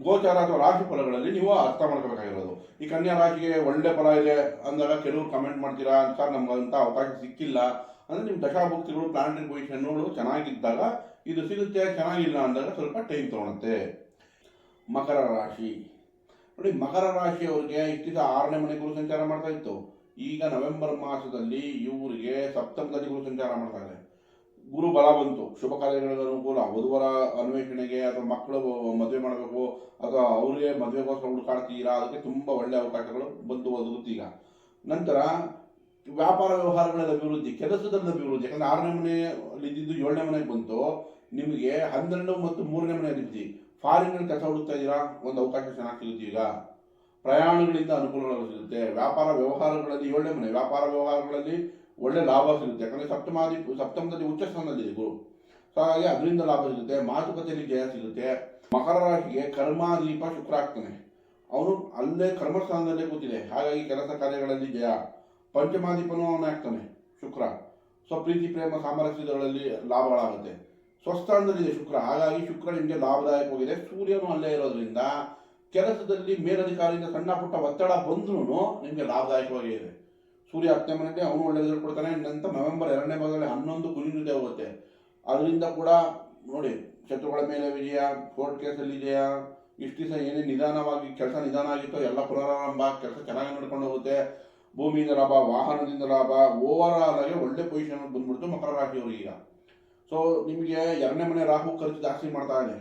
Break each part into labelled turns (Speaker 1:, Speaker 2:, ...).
Speaker 1: ಗೋಚಾರ ಅಥವಾ ರಾಶಿ ಫಲಗಳಲ್ಲಿ ನೀವು ಅರ್ಥ ಮಾಡ್ಕೋಬೇಕಾಗಿರೋದು. ಈ ಕನ್ಯಾ ರಾಶಿಗೆ ಒಳ್ಳೆ ಫಲ ಇದೆ ಅಂದಾಗ ಕೆಲವರು ಕಮೆಂಟ್ ಮಾಡ್ತೀರಾ ಅಂತ ನಮ್ಗೆ ಅವಕಾಶ ಸಿಕ್ಕಿಲ್ಲ. ಅಂದ್ರೆ ನಿಮ್ಮ ದಶಾಭುಕ್ತಿಗಳು ಪ್ಲಾನೆಟರಿ ಪೊಸಿಷನ್ಗಳು ಚೆನ್ನಾಗಿದ್ದಾಗ ಇದು ಸಿಗುತ್ತೆ, ಚೆನ್ನಾಗಿಲ್ಲ ಅಂದಾಗ ಸ್ವಲ್ಪ ಟೈಮ್ ತಗೊಳತ್ತೆ. ಮಕರ ರಾಶಿ. ನೋಡಿ, ಮಕರ ರಾಶಿಯವರಿಗೆ ಇಷ್ಟಿದ ಆರನೇ ಮನೆ ಗುರು ಸಂಚಾರ ಮಾಡ್ತಾ ಇತ್ತು. ಈಗ ನವೆಂಬರ್ ಮಾಸದಲ್ಲಿ ಇವರಿಗೆ ಸಪ್ತಮದಲ್ಲಿ ಗುರು ಸಂಚಾರ ಮಾಡ್ತಾ ಇದೆ ಗುರು ಬಲ ಬಂತು. ಶುಭ ಕಾರ್ಯಗಳಿಗೆ ಅನುಕೂಲ. ವಧುವರ ಅನ್ವೇಷಣೆಗೆ ಅಥವಾ ಮಕ್ಕಳು ಮದುವೆ ಮಾಡಬೇಕು ಅಥವಾ ಅವರಿಗೆ ಮದುವೆಗೋಸ್ಕರ ಹುಡುಕಾಡ್ತೀರಾ? ಅದಕ್ಕೆ ತುಂಬಾ ಒಳ್ಳೆ ಅವಕಾಶಗಳು ಬಂತು ಒದಗುತ್ತೆ ಈಗ. ನಂತರ ವ್ಯಾಪಾರ ವ್ಯವಹಾರಗಳ ಅಭಿವೃದ್ಧಿ, ಕೆಲಸದಲ್ಲಿ ಅಭಿವೃದ್ಧಿ. ಯಾಕಂದ್ರೆ ಆರನೇ ಮನೆಯಲ್ಲಿ ಇದ್ದಿದ್ದು ಏಳನೇ ಮನೆಗೆ ಬಂತು. ನಿಮಗೆ ಹನ್ನೆರಡು ಮತ್ತು ಮೂರನೇ ಮನೆ ಅಭಿವೃದ್ಧಿ ಫಾರಿನ್ ಕೆಲಸ ಹುಡುಕ್ತಾ ಇದ್ದೀರಾ? ಒಂದು ಅವಕಾಶ ಚೆನ್ನಾಗಿ ಸಿಗುತ್ತೆ ಈಗ. ಪ್ರಯಾಣಗಳಿಂದ ಅನುಕೂಲಗಳು ಸಿಗುತ್ತೆ. ವ್ಯಾಪಾರ ವ್ಯವಹಾರಗಳಲ್ಲಿ ಏಳನೇ ಮನೆ. ವ್ಯಾಪಾರ ವ್ಯವಹಾರಗಳಲ್ಲಿ ಒಳ್ಳೆ ಲಾಭ ಸಿಗುತ್ತೆ. ಯಾಕಂದ್ರೆ ಸಪ್ತಮಾದಿ ಸಪ್ತಮದಲ್ಲಿ ಉಚ್ಚ ಸ್ಥಾನದಲ್ಲಿದೆ ಗುರು. ಸೊ ಹಾಗಾಗಿ ಅದರಿಂದ ಲಾಭ ಸಿಗುತ್ತೆ, ಮಾತುಕತೆಯಲ್ಲಿ ಜಯ ಸಿಗುತ್ತೆ. ಮಕರ ರಾಶಿಗೆ ಕರ್ಮಾದೀಪ ಶುಕ್ರ ಆಗ್ತಾನೆ. ಅವನು ಅಲ್ಲೇ ಕರ್ಮಸ್ಥಾನದಲ್ಲೇ ಕೂತಿದೆ. ಹಾಗಾಗಿ ಕೆಲಸ ಕಾರ್ಯಗಳಲ್ಲಿ ಜಯ. ಪಂಚಮಾದೀಪನೂ ಅವನೇ ಆಗ್ತಾನೆ, ಶುಕ್ರ. ಸೊ ಪ್ರೀತಿ, ಪ್ರೇಮ ಸಾಮರಸ್ಯಗಳಲ್ಲಿ ಲಾಭಗಳಾಗುತ್ತೆ. ಸ್ವಸ್ಥಾನದಲ್ಲಿದೆ ಶುಕ್ರ. ಹಾಗಾಗಿ ಶುಕ್ರ ನಿಮಗೆ ಲಾಭದಾಯಕವಾಗಿದೆ ಸೂರ್ಯನು ಅಲ್ಲೇ ಇರೋದ್ರಿಂದ ಕೆಲಸದಲ್ಲಿ ಮೇಲಧಿಕಾರಿಯಿಂದ ಸಣ್ಣ ಪುಟ್ಟ ಒತ್ತಡ ಬಂದ್ರೂ ನಿಮಗೆ ಲಾಭದಾಯಕವಾಗಿದೆ ಸೂರ್ಯ ಹತ್ತನೇ ಮನೆಗೆ ಅವನು ಒಳ್ಳೆ ರಿಸಲ್ಟ್ ಕೊಡ್ತಾನೆ. ನಂತರ ನವೆಂಬರ್ ಎರಡನೇ ಭಾಗದಲ್ಲಿ ಹನ್ನೊಂದು ಜೊತೆ ಹೋಗುತ್ತೆ ಅದರಿಂದ ಕೂಡ ನೋಡಿ, ಶತ್ರುಗಳ ಮೇಲೆ ವಿಜಯ ಕೋರ್ಟ್ ಕೇಸಲ್ಲಿ ವಿಜಯ, ಇಷ್ಟು ದಿವಸ ಏನೇ ನಿಧಾನವಾಗಿ ಕೆಲಸ ನಿಧಾನ ಆಗಿತ್ತೋ, ಎಲ್ಲ ಪುನರಾರಂಭ, ಕೆಲಸ ಚೆನ್ನಾಗಿ ನಡ್ಕೊಂಡು ಹೋಗುತ್ತೆ. ಭೂಮಿಯಿಂದ ಲಾಭ, ವಾಹನದಿಂದ ಲಾಭ ಓವರ್ ಆಲ್ ಆಗಿ ಒಳ್ಳೆ ಪೊಸಿಷನ್ ಬಂದ್ಬಿಡ್ತು ಮಕರ ರಾಶಿಯವರು ಈಗ. ಸೊ ನಿಮಗೆ ಎರಡನೇ ಮನೆ ರಾಹು ಖರ್ಚು ಜಾಸ್ತಿ ಮಾಡ್ತಾ ಇದೆ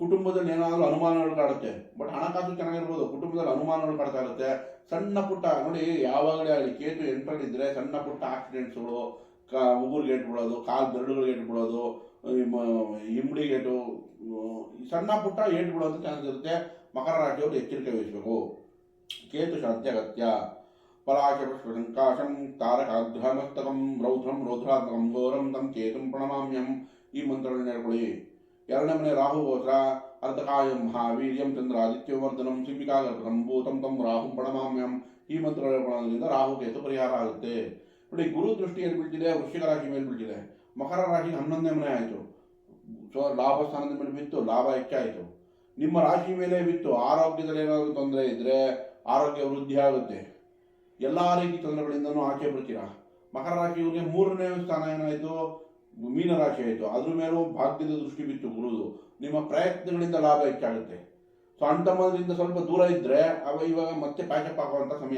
Speaker 1: ಕುಟುಂಬದಲ್ಲಿ ಏನಾದರೂ ಅನುಮಾನಗಳು ಕಾಡುತ್ತೆ. ಬಟ್ ಹಣಕಾಸು ಚೆನ್ನಾಗಿರ್ಬೋದು. ಕುಟುಂಬದಲ್ಲಿ ಅನುಮಾನಗಳು ಕಾಡ್ತಾ ಇರುತ್ತೆ. ಸಣ್ಣ ಪುಟ್ಟ, ನೋಡಿ ಯಾವಾಗಲೇ ಆಗಲಿ ಕೇತು ಎಂಟರಲ್ಲಿದ್ದರೆ ಸಣ್ಣ ಪುಟ್ಟ ಆಕ್ಸಿಡೆಂಟ್ಸ್ಗಳು ಕಾ ಉಗುರಿಗೆ ಬಿಡೋದು, ಕಾಲು ಬೆರಳುಗಳಿಗೆ ಇಟ್ಬಿಡೋದು ಗೇಟು ಈ ಸಣ್ಣ ಪುಟ್ಟ ಏಟ್ ಬಿಡೋದು ಚಾನ್ಸ್ ಇರುತ್ತೆ. ಮಕರ ರಾಶಿಯವರು ಎಚ್ಚರಿಕೆ ವಹಿಸಬೇಕು. ಕೇತು ಶಾಂತಿ ಅಗತ್ಯ. ಸಂಕಾಶಂ ತಾರಕಾಗ್ರಹಮಸ್ತಕಂ, ರೌದ್ರಂ ರೌದ್ರಾತ್ಮಕಂ ಘೋರಂ, ತಂ ಕೇತುಂ ಪ್ರಣಮಾಮ್ಯಂ. ಈ ಮಂತ್ರಗಳನ್ನ ಹೇಳ್ಕೊಳ್ಳಿ. ಎರಡನೇ ಮನೆ ರಾಹು ಮಹಾವೀರ್ಯಂ ಚಂದ್ರ ಆದಿತ್ಯವರ್ಧನಂ ಸಿಂಹಿಕಾಗರ್ಭಂ ಭೂತಂ ತಂ ರಾಹು ಪ್ರಣಮಾಮ್ಯಂ ಈ ಮಂತ್ರಗಳ ರಾಹು ಕೇತು ಪರಿಹಾರ ಆಗುತ್ತೆ ನೋಡಿ, ಗುರು ದೃಷ್ಟಿ ಏನು ಬೀಳ್ತಿದೆ ವೃಶ್ಚಿಕ ರಾಶಿ ಮೇಲೆ ಬೀಳ್ತಿದೆ ಮಕರ ರಾಶಿ ಹನ್ನೊಂದನೇ ಮನೆ ಆಯಿತು. ಸೊ, ಲಾಭ ಸ್ಥಾನದ ಮೇಲೆ ಬಿತ್ತು, ಲಾಭ ಹೆಚ್ಚಾಯಿತು. ನಿಮ್ಮ ರಾಶಿ ಮೇಲೆ ಬಿತ್ತು, ಆರೋಗ್ಯದಲ್ಲಿ ಏನಾದರೂ ತೊಂದರೆ ಇದ್ದರೆ ಆರೋಗ್ಯ ವೃದ್ಧಿ ಆಗುತ್ತೆ. ಎಲ್ಲ ರೀತಿ ತೊಂದರೆಗಳಿಂದನೂ ಆಚೆ ಬರ್ತೀರಾ? ಮಕರ ರಾಶಿಯವರಿಗೆ ಮೂರನೇ ಸ್ಥಾನ ಏನಾಯಿತು? ಮೀನ ರಾಶಿ ಆಯಿತು. ಅದ್ರ ಮೇಲೂ ಭಾಗ್ಯದ ದೃಷ್ಟಿ ಬಿತ್ತು ಗುರುದು. ನಿಮ್ಮ ಪ್ರಯತ್ನಗಳಿಂದ ಲಾಭ ಹೆಚ್ಚಾಗುತ್ತೆ. ಸೊ ಅಣ್ತಮ್ಮದಿಂದ ಸ್ವಲ್ಪ ದೂರ ಇದ್ದರೆ ಅವ ಇವಾಗ ಮತ್ತೆ ಪ್ಯಾಕಪ್ ಆಗುವಂಥ ಸಮಯ.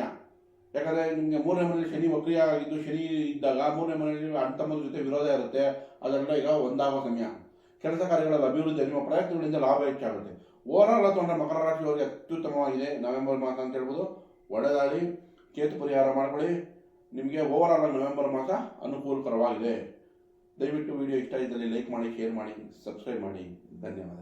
Speaker 1: ಯಾಕಂದರೆ ನಿಮಗೆ ಮೂರನೇ ಮನೆಯಲ್ಲಿ ಶನಿ ವಕ್ರಿಯ ಆಗಿದ್ದು, ಶನಿ ಇದ್ದಾಗ ಮೂರನೇ ಮನೆಯಲ್ಲಿ ಅಣ್ತಮ್ಮನ ಜೊತೆ ವಿರೋಧ ಇರುತ್ತೆ. ಅದರಿಂದ ಈಗ ಒಂದಾಗುವ ಸಮಯ. ಕೆಲಸ ಕಾರ್ಯಗಳ ಅಭಿವೃದ್ಧಿ, ನಿಮ್ಮ ಪ್ರಯತ್ನಗಳಿಂದ ಲಾಭ ಹೆಚ್ಚಾಗುತ್ತೆ. ಓವರಾಲ್ ತೊಗೊಂಡ್ರೆ ಮಕರ ರಾಶಿಯವರಿಗೆ ಅತ್ಯುತ್ತಮವಾಗಿದೆ. ನವೆಂಬರ್ ಮಾಸ ಅಂತ ಹೇಳ್ಬೋದು. ಒಡೆದಾಗಿ ಕೇತು ಪರಿಹಾರ ಮಾಡ್ಕೊಳ್ಳಿ. ನಿಮಗೆ ಓವರಾಲ್ ನವೆಂಬರ್ ಮಾಸ ಅನುಕೂಲಕರವಾಗಿದೆ. ದಯವಿಟ್ಟು ವಿಡಿಯೋ ಇಷ್ಟ ಇದ್ದಲ್ಲಿ ಲೈಕ್ ಮಾಡಿ ಶೇರ್ ಮಾಡಿ ಸಬ್ಸ್ಕ್ರೈಬ್ ಮಾಡಿ. ಧನ್ಯವಾದ.